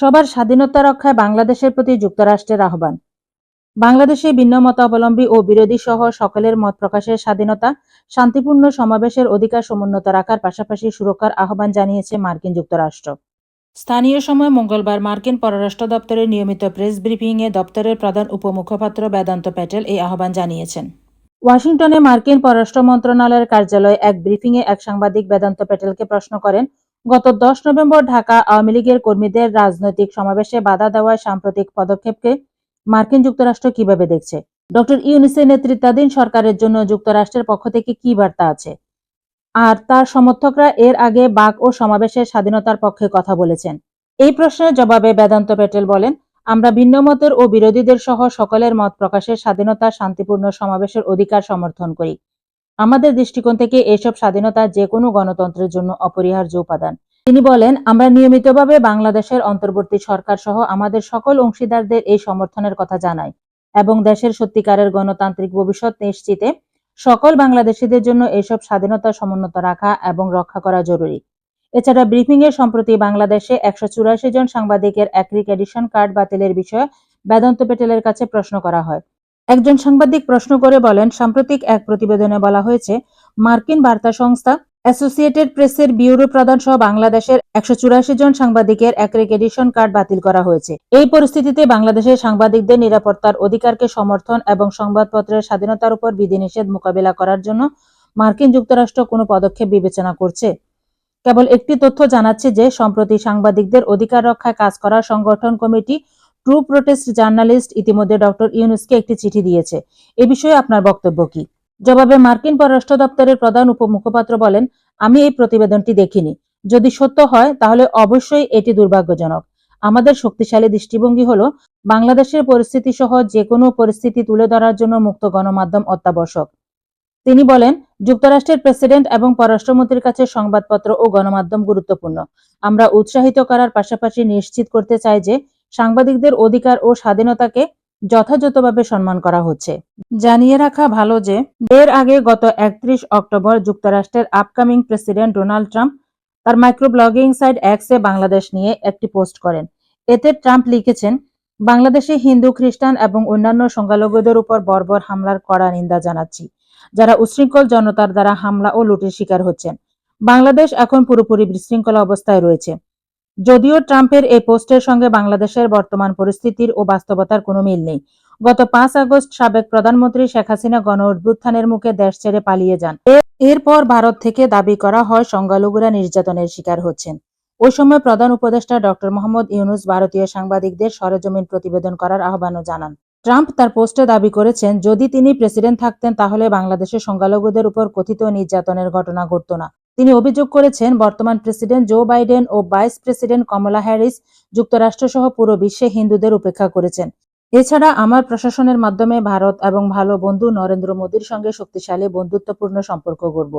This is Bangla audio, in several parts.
সবার স্বাধীনতা রক্ষায় বাংলাদেশের প্রতি যুক্তরাষ্ট্রের আহ্বান। বাংলাদেশে ভিন্ন মতাবলম্বী ও বিরোধী সহ সকলের মত প্রকাশের স্বাধীনতা, শান্তিপূর্ণ সমাবেশের অধিকার সমুন্নত রাখার পাশাপাশি সুরক্ষার আহ্বান জানিয়েছে মার্কিন যুক্তরাষ্ট্র। স্থানীয় সময় মঙ্গলবার মার্কিন পররাষ্ট্র দপ্তরের নিয়মিত প্রেস ব্রিফিংয়ে দপ্তরের প্রধান উপমুখপাত্র বেদান্ত প্যাটেল এই আহ্বান জানিয়েছেন। ওয়াশিংটনে মার্কিন পররাষ্ট্র মন্ত্রণালয়ের কার্যালয়ে এক ব্রিফিংয়ে এক সাংবাদিক বেদান্ত প্যাটেলকে প্রশ্ন করেন গত দশ নভেম্বর ঢাকা আওয়ামী লীগের কর্মীদের রাজনৈতিক সমাবেশে বাধা দেওয়ার সাম্প্রতিক পদক্ষেপকে মার্কিন যুক্তরাষ্ট্র কীভাবে দেখছে? ডক্টর ইউনিসের নেতৃত্বাধীন সরকারের জন্য যুক্তরাষ্ট্রের পক্ষ থেকে কি বার্তা আছে? আর তার সমর্থকরা এর আগে বাক ও সমাবেশের স্বাধীনতার পক্ষে কথা বলেছেন। এই প্রশ্নের জবাবে বেদান্ত প্যাটেল বলেন, আমরা ভিন্ন মতের ও বিরোধীদের সহ সকলের মত প্রকাশের স্বাধীনতা শান্তিপূর্ণ সমাবেশের অধিকার সমর্থন করি। আমাদের দৃষ্টিকোণ থেকে এসব স্বাধীনতা যে কোনো গণতন্ত্রের জন্য অপরিহার্য উপাদান। তিনি বলেন, আমরা নিয়মিতভাবে বাংলাদেশের অন্তর্বর্তী সরকার সহ আমাদের সকল অংশীদারদের এই সমর্থনের কথা জানাই এবং দেশের সত্যিকারের গণতান্ত্রিক ভবিষ্যৎ নিশ্চিতে সকল বাংলাদেশিদের জন্য এসব স্বাধীনতা সমুন্নত রাখা এবং রক্ষা করা জরুরি। এছাড়া ব্রিফিংয়ে সম্প্রতি বাংলাদেশে একশো চুরাশি জন সাংবাদিকের অ্যাক্রিকেডিশন কার্ড বাতিলের বিষয়ে বেদান্ত পেটেলের কাছে প্রশ্ন করা হয়। একজন সাংবাদিক প্রশ্ন করে বলেন, সাম্প্রতিক এক প্রতিবেদনে বলা হয়েছে, মার্কিন বার্তা সংস্থা অ্যাসোসিয়েটেড প্রেসের ব্যুরো প্রধান সহ বাংলাদেশের একশো চুরাশি জন সাংবাদিকের অ্যাক্রিকেডিশন কার্ড বাতিল করা হয়েছে। এই পরিস্থিতিতে বাংলাদেশের সাংবাদিকদের নিরাপত্তার অধিকারকে সমর্থন এবং সংবাদপত্রের স্বাধীনতার উপর বিধিনিষেধ মোকাবিলা করার জন্য মার্কিন যুক্তরাষ্ট্র কোনো পদক্ষেপ বিবেচনা করছে। কেবল একটি তথ্য জানাচ্ছে যে, সম্প্রতি সাংবাদিকদের অধিকার রক্ষায় কাজ করা সংগঠন কমিটি ট্রু প্রোটেস্ট জার্নালিস্ট ইতিমধ্যে ডক্টর ইউনুসকে একটি চিঠি দিয়েছে। এ বিষয়ে আপনার বক্তব্য কি? জবাবে মার্কিন পররাষ্ট্র দপ্তরের প্রধান উপমুখপাত্র বলেন, আমি এই প্রতিবেদনটি দেখিনি। যদি সত্য হয়, তাহলে অবশ্যই এটি দুর্ভাগ্যজনক। আমাদের শক্তিশালী দৃষ্টিভঙ্গি হলো, বাংলাদেশের পরিস্থিতি সহ যে কোনো পরিস্থিতি তুলে ধরার জন্য মুক্ত গণমাধ্যম অত্যাবশ্যক। তিনি বলেন, যুক্তরাষ্ট্রের প্রেসিডেন্ট এবং পররাষ্ট্রমন্ত্রীর কাছে সংবাদপত্র ও গণমাধ্যম গুরুত্বপূর্ণ। আমরা উৎসাহিত করার পাশাপাশি নিশ্চিত করতে চাই যে সাংবাদিকদের অধিকার ও স্বাধীনতাকে যথাযথভাবে সম্মান করা হচ্ছে। জানিয়ে রাখা ভালো যে, এর আগে গত একত্রিশ অক্টোবর যুক্তরাষ্ট্রের আপকামিং প্রেসিডেন্ট ডোনাল্ড ট্রাম্প তার মাইক্রোব্লগিং সাইট এক্সে বাংলাদেশ নিয়ে একটি পোস্ট করেন। এতে ট্রাম্প লিখেছেন, বাংলাদেশে হিন্দু, খ্রিস্টান এবং অন্যান্য সংখ্যালঘুদের উপর বর্বর হামলার কড়া নিন্দা জানাচ্ছি, যারা উশৃঙ্খল জনতার দ্বারা হামলা ও লুটের শিকার হচ্ছেন। বাংলাদেশ এখন পুরোপুরি বিশৃঙ্খলা অবস্থায় রয়েছে। যদিও ট্রাম্পের এই পোস্টের সঙ্গে বাংলাদেশের বর্তমান পরিস্থিতির ও বাস্তবতার কোনো মিল নেই। গত পাঁচ আগস্ট সাবেক প্রধানমন্ত্রী শেখ হাসিনা গণ অভ্যুত্থানের মুখে দেশ ছেড়ে পালিয়ে যান। এরপর ভারত থেকে দাবি করা হয় সংখ্যালঘুরা নির্যাতনের শিকার হচ্ছেন। ওই সময় প্রধান উপদেষ্টা ডক্টর মোহাম্মদ ইউনুস ভারতীয় সাংবাদিকদের সরেজমিন প্রতিবেদন করার আহ্বানও জানান। ট্রাম্প তার পোস্টে দাবি করেছেন, যদি তিনি প্রেসিডেন্ট থাকতেন তাহলে বাংলাদেশের সংখ্যালঘুদের উপর কথিত নির্যাতনের ঘটনা ঘটত না। তিনি অভিযোগ করেছেন, বর্তমান প্রেসিডেন্ট জো বাইডেন ও ভাইস প্রেসিডেন্ট কমলা হ্যারিস যুক্তরাষ্ট্রসহ পুরো বিশ্বে হিন্দুদের উপেক্ষা করেছেন। এছাড়া আমার প্রশাসনের মাধ্যমে ভারত এবং ভালো বন্ধু নরেন্দ্র মোদীর সঙ্গে শক্তিশালী, বন্ধুত্বপূর্ণ সম্পর্ক গড়ব।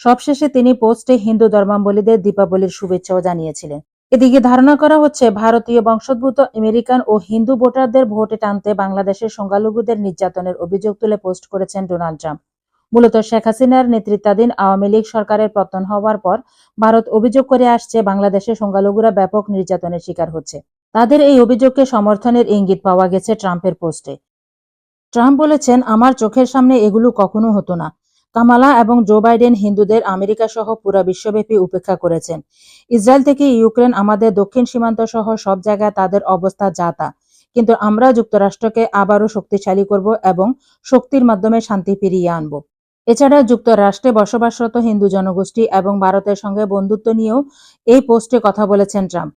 সবশেষে তিনি পোস্টে হিন্দু ধর্মাবলীদের দীপাবলির শুভেচ্ছাও জানিয়েছিলেন। এদিকে ধারণা করা হচ্ছে, ভারতীয় বংশোদ্ভূত আমেরিকান ও হিন্দু ভোটারদের ভোটে টানতে বাংলাদেশের সংখ্যালঘুদের নির্যাতনের অভিযোগ তুলে পোস্ট করেছেন ডোনাল্ড ট্রাম্প। মূলত শেখ হাসিনার নেতৃত্বাধীন আওয়ামী লীগ সরকারের পতন হওয়ার পর ভারত অভিযোগ করে আসছে বাংলাদেশের সংখ্যালঘুরা ব্যাপক নির্যাতনের শিকার হচ্ছে। তাদের এই অভিযোগকে সমর্থনের ইঙ্গিত পাওয়া গেছে ট্রাম্পের পোস্টে। ট্রাম্প বলেছেন, আমার চোখের সামনে এগুলো কখনো হতো না। কামালা এবং জো বাইডেন হিন্দুদের আমেরিকা সহ পুরা বিশ্বব্যাপী উপেক্ষা করেছেন। ইসরায়েল থেকে ইউক্রেন আমাদের দক্ষিণ সীমান্ত সহ সব জায়গায় তাদের অবস্থা যা তা। কিন্তু আমরা যুক্তরাষ্ট্রকে আবারও শক্তিশালী করব এবং শক্তির মাধ্যমে শান্তি ফিরিয়ে আনব। এছাড়া যুক্তরাষ্ট্রে বসবাসরত হিন্দু জনগোষ্ঠী এবং ভারতের সঙ্গে বন্ধুত্ব নিয়েও এই পোস্টে কথা বলেছেন ট্রাম্প।